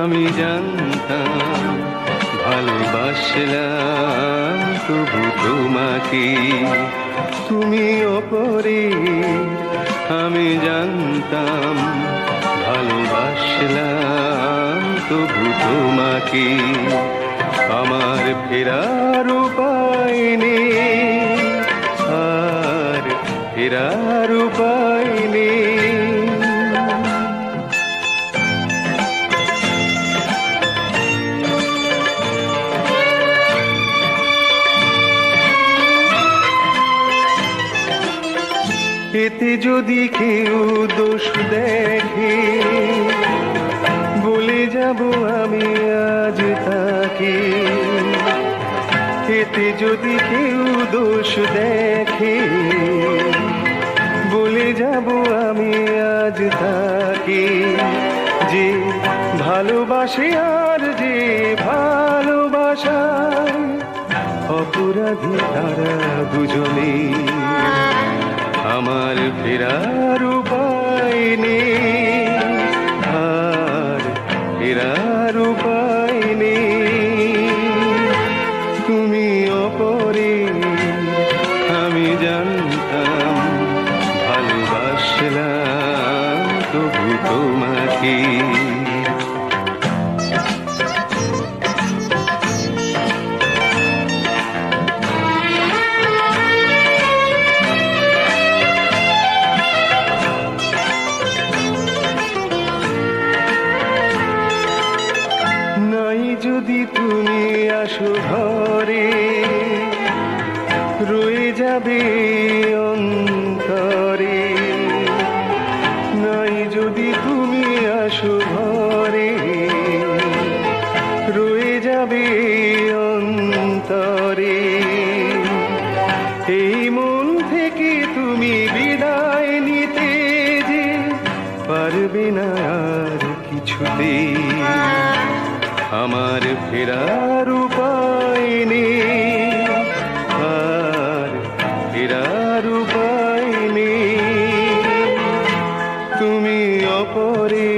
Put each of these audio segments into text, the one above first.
আমি জানতাম, ভালোবাসলাম তবু তোমাকে। তুমি ওপরে আমি জানতাম, ভালোবাসলাম তবু তোমাকে। আমার ফেরার উপায় নেই, আর ফেরার এতে যদি কেউ দোষ দেখে, বলে যাব আমি আজ তাকে। এতে যদি কেউ দোষ দেখে, বলে যাব আমি আজ তাকে। যে ভালোবাসে আর যে ভালোবাসায় অপরাধী তারা দুজনেই। আমার ফেরার উপায় নেই। আর ফেরার উপায় নেই। তুমি অপরে, আমি জানতাম, ভালোবাসলাম, তবু তোমাকে। যদি তুমি আসো ঘরে, রয়ে যাবে অন্তরে। নাই যদি তুমি আসো ঘরে, রয়ে যাবে অন্তরে। এই মন থেকে তুমি বিদায় নিতে যে পারবে না আর কিছুতেই। আমার ফেরার উপায় নেই। আর ফেরার উপায় নেই। তুমি অপরে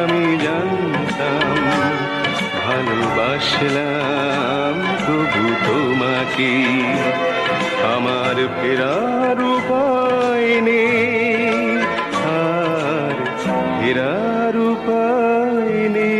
আমি জানতাম, ভালোবাসলাম তবু তোমাকে। আমার ফেরার উপায় নেই, আর ফেরার উপায় নেই।